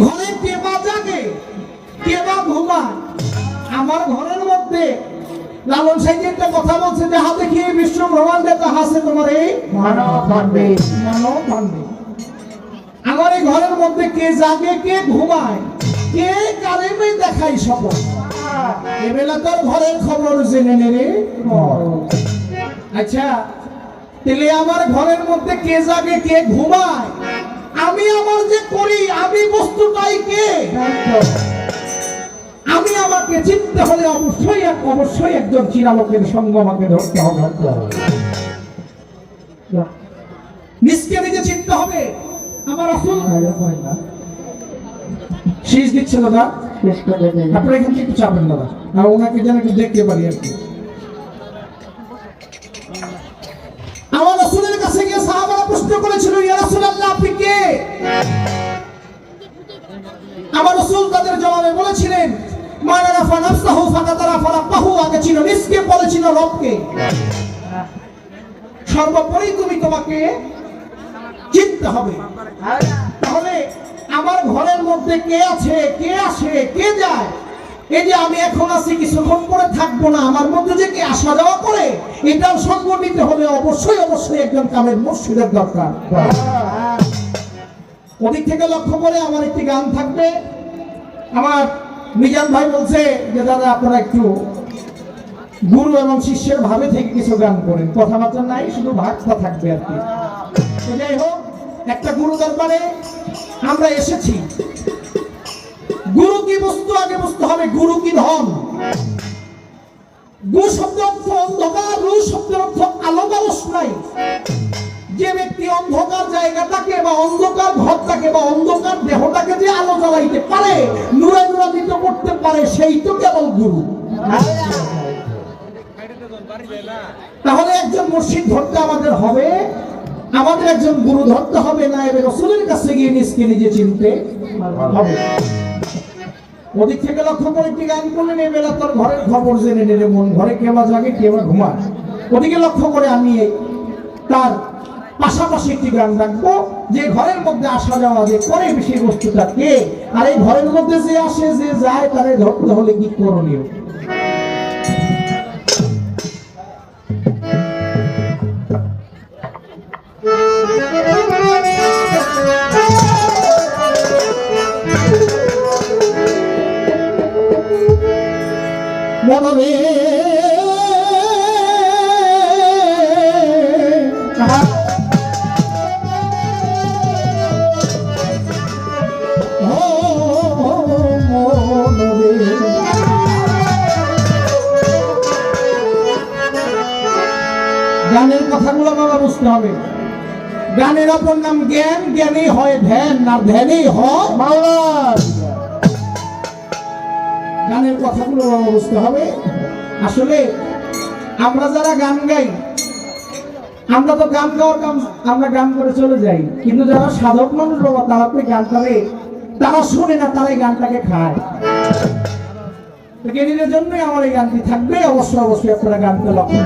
ঘরে কে বা জাগে কে বা ঘুমায় আমার ঘরের মধ্যে লালন সাইজি একটা কথা বলছে যে হাতে খেয়ে বিশ্ব ব্রহ্মাণ্ডে তাহা আছে তোমার এই? মানব আমার এই ঘরের মধ্যে কে জাগে কে ঘুমায় কে কারেমে দেখাই সপন এবেলা তোর ঘরের খবর জেনে নে রে। আচ্ছা তাহলে আমার ঘরের মধ্যে কে জাগে কে ঘুমায়? আমি আমার যে করি, আমি বস্তুটাই কে? আমি আমাকে চিনতে হলে অবশ্যই এক- অবশ্যই একজন চিরালোকের সঙ্গ আমাকে ধরতে হবে। নিজকে নিজে চিনতে হবে। আমার আসল শীষ দিচ্ছে দাদা। চাপেন দাদা। আর ওনাকে যেন একটু দেখতে পারি আর কি। আমার গিয়ে সাহাবারা প্রশ্ন করেছিল, ইয়া রাসূলুল্লাহ, আপনি কে? আমার রসুল তাদের জবাবে বলেছিলেন মানারা ফানাফসাহু ফাকাতারা ফারাব্বাহু আগে ছিল নিজকে পরে ছিল রবকে। সর্বোপরি তুমি তোমাকে চিনতে হবে। তাহলে আমার ঘরের মধ্যে কে আছে, কে আসে, কে যায়? এই যে আমি এখন আছি, কিছুক্ষণ পরে থাকব না। আমার মধ্যে যে কে আসা যাওয়া করে, এটাও সংগঠিত হলে অবশ্যই অবশ্যই একজন কামের মসজিদের দরকার। ওদিক থেকে লক্ষ্য করে আমার একটি গান থাকবে। আমার মিজান ভাই বলছে যে, দাদা, আপনারা একটু গুরু এবং শিষ্যের ভাবে থেকে কিছু গান করেন। কথাবার্তা নাই, শুধু ভাগটা থাকবে আর কি। যাই হোক, একটা গুরু দরবারে আমরা এসেছি। গুরু কি বস্তু? আগে বুঝতে হবে গুরু কি ধন। গু শব্দ অর্থ অন্ধকার, রু শব্দের অর্থ আলো মানুষ নাই যে ব্যক্তি অন্ধকার জায়গাটাকে বা অন্ধকার ঘরটাকে বা অন্ধকার দেহটাকে যে আলো জ্বালাইতে পারে, নুরা নুরান্বিত করতে পারে সেই তো কেবল গুরু। তাহলে একজন মুর্শিদ ধরতে আমাদের হবে। আমাদের একজন গুরু ধরতে হবে না এবার রসুলের কাছে গিয়ে নিজকে নিজে চিনতে হবে। ওদিক থেকে লক্ষ্য করে একটি গান করলেন, এই বেলা তোর ঘরের খবর জেনে নিলে মন। ঘরে কেবা জাগে কেবা ঘুমায়। ওদিকে লক্ষ্য করে আমি তার পাশাপাশি একটি গান রাখব, যে ঘরের মধ্যে আসা যাওয়া যে করে বেশি বস্তুটা কে? আর এই ঘরের মধ্যে যে আসে, যে যায়, তারে ধরতে হলে কি করণীয়? গানের অপর নাম জ্ঞান, জ্ঞানেই হয় ধ্যান না ধ্যানেই হয় মাওলার গানের কথাগুলো বুঝতে হবে। আসলে আমরা যারা গান গাই, আমরা তো গান গাওয়ার কাম, আমরা গান করে চলে যাই। কিন্তু যারা সাধক মানুষ বাবা, তারা তো গান করে তারা শুনে না তারা এই গানটাকে খায়। জন্যই আমার এই গানটি থাকবে। অবশ্যই অবশ্যই আপনারা গানকে লক্ষ্য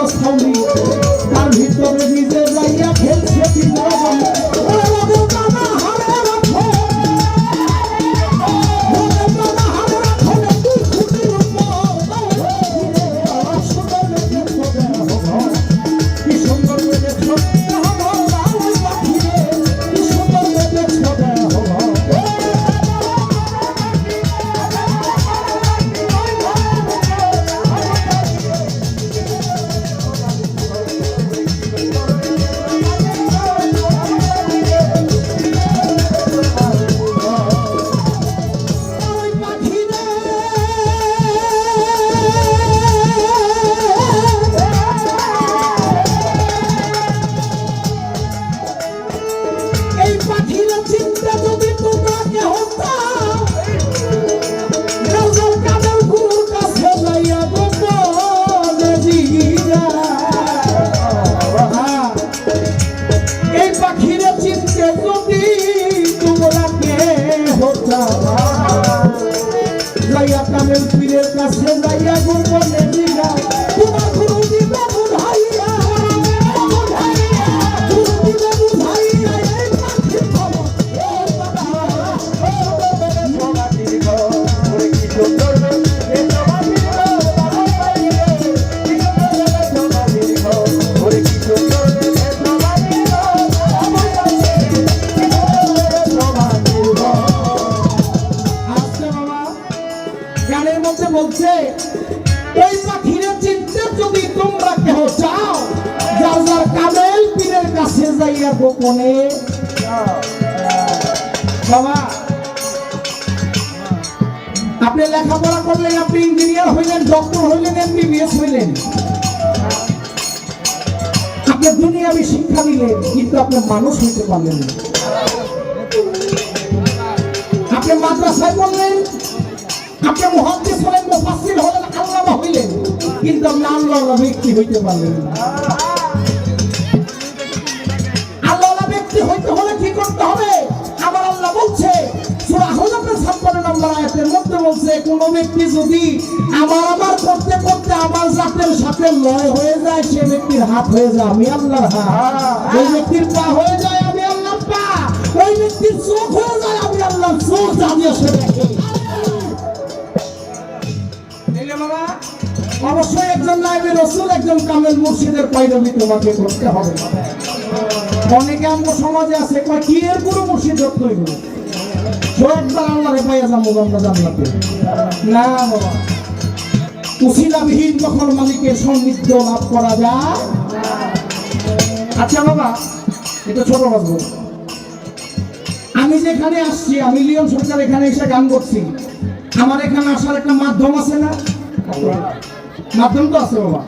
just for me. আপনি লেখাপড়া করলেন, আপনি ইঞ্জিনিয়ার হইলেন ডক্টর হইলেন এমবিবিএস হইলেন। আপনি দুনিয়াবি শিক্ষা দিলেন, কিন্তু আপনি মানুষ হইতে পারলেন না। আপনি মাদ্রাসায় পড়লেন, আপনি মুহাদ্দিস হলেন, মুফাসসির হলেন, আল্লামা হইলেন, কিন্তু আপনি আল্লাহওয়ালা ব্যক্তি হইতে পারলেন না। ব্যক্তি যদি আমার আমার করতে করতে আমার জাতের সাথে লয় হয়ে যায় সে ব্যক্তির হাত হয়ে যায় আমি আল্লাহর হাত। ওই ব্যক্তির পা হয়ে যায় আমি আল্লাহর পা। ওই ব্যক্তির চোখ হয়ে যায় আমি আল্লাহর চোখ জানিয়ে সে দেখে অবশ্যই একজন নাইবে রসুল একজন কামেল মুর্শিদের পৈরবী তোমাকে করতে হবে। অনেকে আমার সমাজে আছে কি এর পুরো মুর্শিদ ধরতেই হবে আল্লাহরে পাইয়া যাব, আমরা জান্নাতে। না, বাবা। উসিলাবিহীন যখন মালিকের সান্নিধ্য লাভ করা যায়। আচ্ছা বাবা, এটা ছোট বাবু আমি যেখানে আসছি, আমি লিওন সরকার এখানে এসে গান করছি। আমার এখানে আসার একটা মাধ্যম আছে না? মাধ্যম তো আছে, বাবা।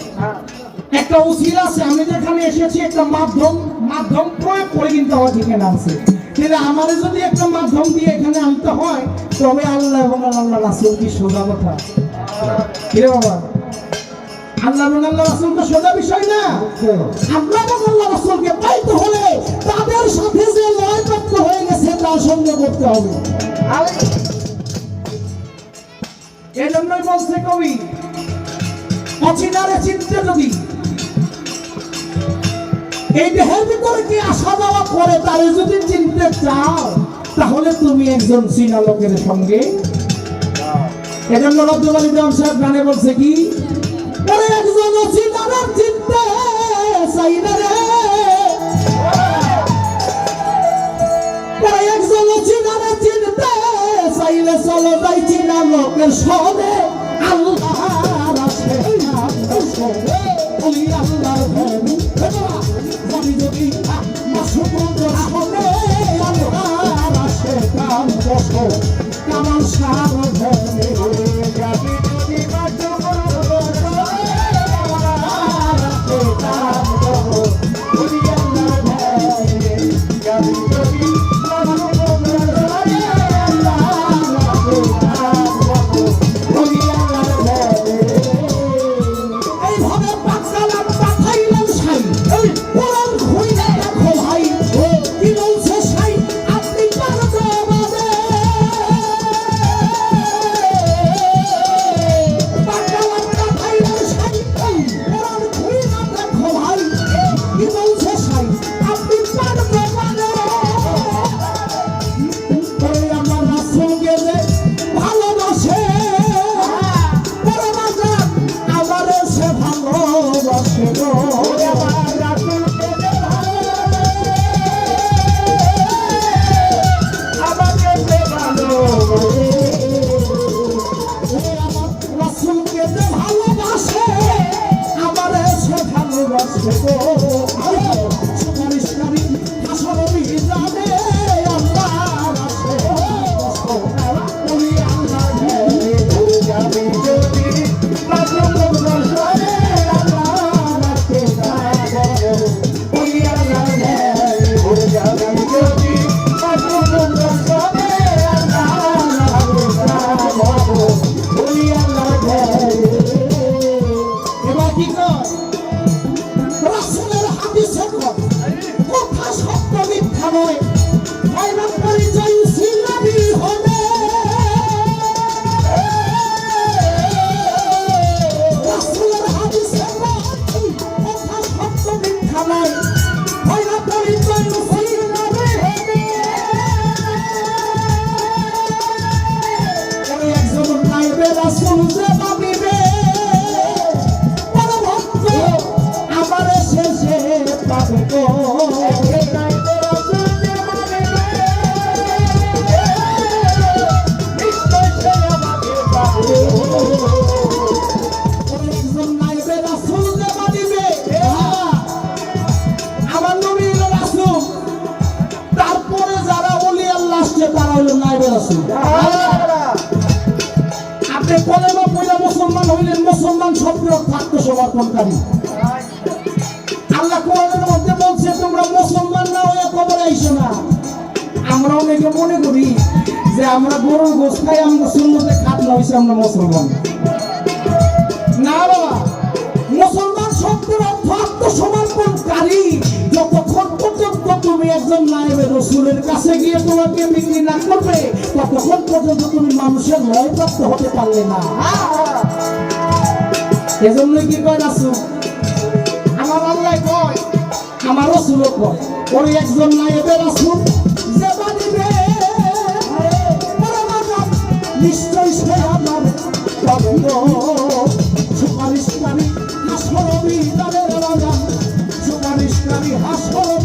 একটা উচিত আছে, আমি যেখানে এসেছি, একটা মাধ্যম মাধ্যম প্রয়োগ করে কিন্তু আমার এখানে আনছে কিন্তু আমার যদি একটা মাধ্যম দিয়ে এখানে আনতে হয়, তবে আল্লাহ এবং আল্লাহ রাসুল কি সোজা কথা? কিরে বাবা? আল্লাহ আল্লাহ সোজা বিষয় না। আল্লাহ এবং আল্লাহ রাসুলকে পাইতে হলে তাদের সাথে যে লয় কবি, অচিনারে চিনতে যদি এই দেহের ভিতরে কি আসা যাওয়া করে, তারে যদি চিনতে চাও, তাহলে তুমি একজন চীনা লোকের সঙ্গে। গানে বলছে কি? একজন চিনতে চাইলে চলো যাই চীনা লোকের সবে বলছে, তোমরা মুসলমান না না। আমরা অনেকে মনে করি যে আমরা গরুর গোস আমরা সুন্নতে খাতনা হয়েছে আমরা মুসলমান। না বাবা, মুসলমান শব্দের অর্থ আত্মসমর্পণকারী যতক্ষণ পর্যন্ত তুমি একজন নায়েবের রসুলের কাছে গিয়ে তোমাকে বিক্রি না করবে, ততক্ষণ তুমি মানুষের লয় প্রাপ্ত হতে পারলে না। এজন্যই কি কয় রাসূল আমার আল্লাহ কয়, আমার রসুলও কয় ওই একজন নায়েবের রাসূল, যে বানিবে নিশ্চয় সে আমার ভক্ত সুপারিশকারী হাসরবি তাদের রাজা, সুপারিশকারী হাসরবি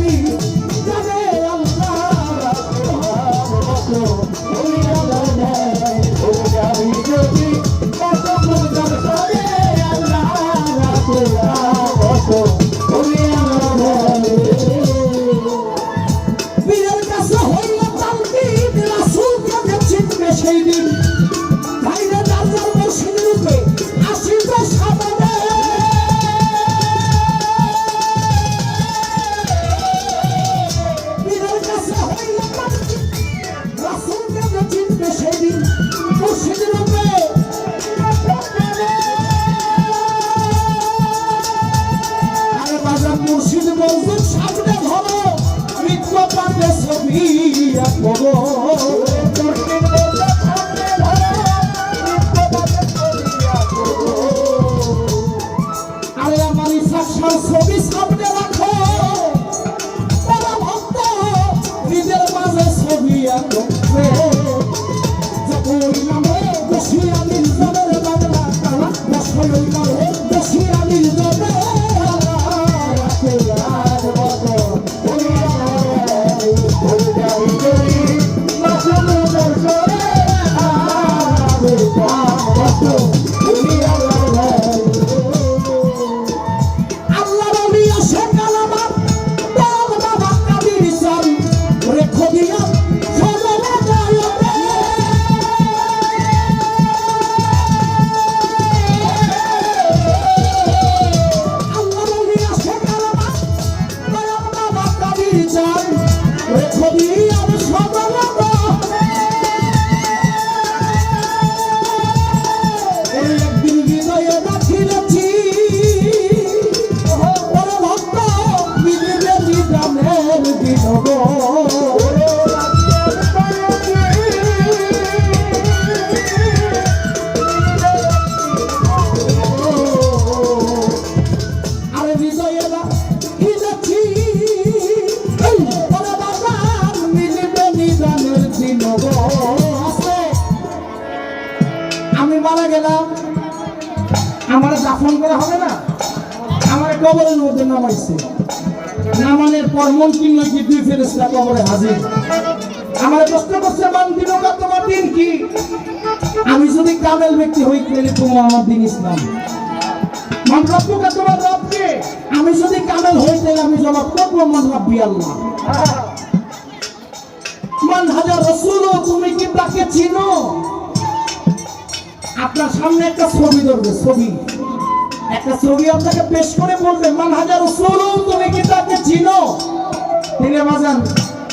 মন কবরে হাজির। আমার প্রশ্ন করছে দিন তোমার দিন কি? আমি যদি কামেল ব্যক্তি হই, তাহলে তোমার আমার দিন ইসলাম। তোমার আমি যদি কামেল হই, তাহলে আমি জবাব রব্বি আল্লাহ। হাজার তুমি কি তাকে চিনো? আপনার সামনে একটা ছবি ধরবে, ছবি। একটা ছবি আপনাকে পেশ করে বলবে মান হাজার রসুল তুমি কি তাকে চিনো? তিনি বাজান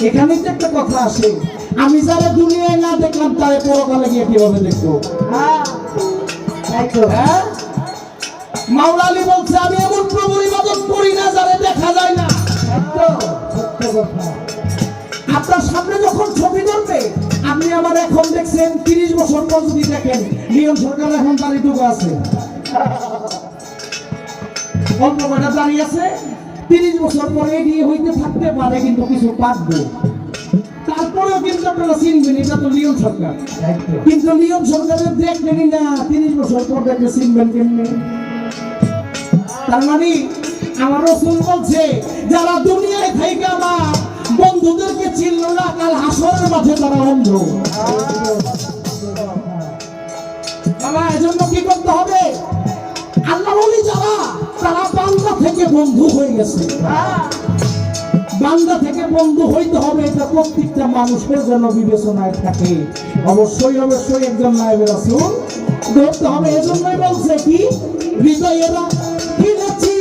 এখানেই তো একটা কথা আসে আমি যারা দুনিয়ায় না দেখলাম তারে পরকালে গিয়ে কীভাবে দেখব? হ্যাঁ মাওলা আলী বলছে আমি এমন প্রভুর ইবাদত করি না যারে দেখা যায় না। আপনার সামনে যখন ছবি ধরবে আপনি আমার এখন দেখছেন তিরিশ বছর পর যদি দেখেন নিয়ম সরকার এখন তার আছে। তিরিশ বছর পরে এগিয়ে হইতে থাকতে পারে কিন্তু কিছু পাকবে তারপরেও কিন্তু আপনারা চিনবেন এটা তো নিয়ম সরকার। কিন্তু নিয়ম সরকারের না তিরিশ বছর পর দেখলে চিনবেন কেমনি? তার মানে আমার রসুল বলছে যারা দুনিয়ায় থেকে আমার বন্ধুদেরকে চিনল না কাল হাসরের মাঝে তারা অন্ধ। বাবা এজন্য কি করতে হবে? থেকে বন্ধু হয়ে গেছে। বান্দা থেকে বন্ধু হইতে হবে, এটা প্রত্যেকটা মানুষের জন্য বিবেচনায় থাকে। অবশ্যই অবশ্যই একজন নায়বের আসুন ধরতে হবে, এজন্যই বলছে কি, হৃদয়েরা কিনেছি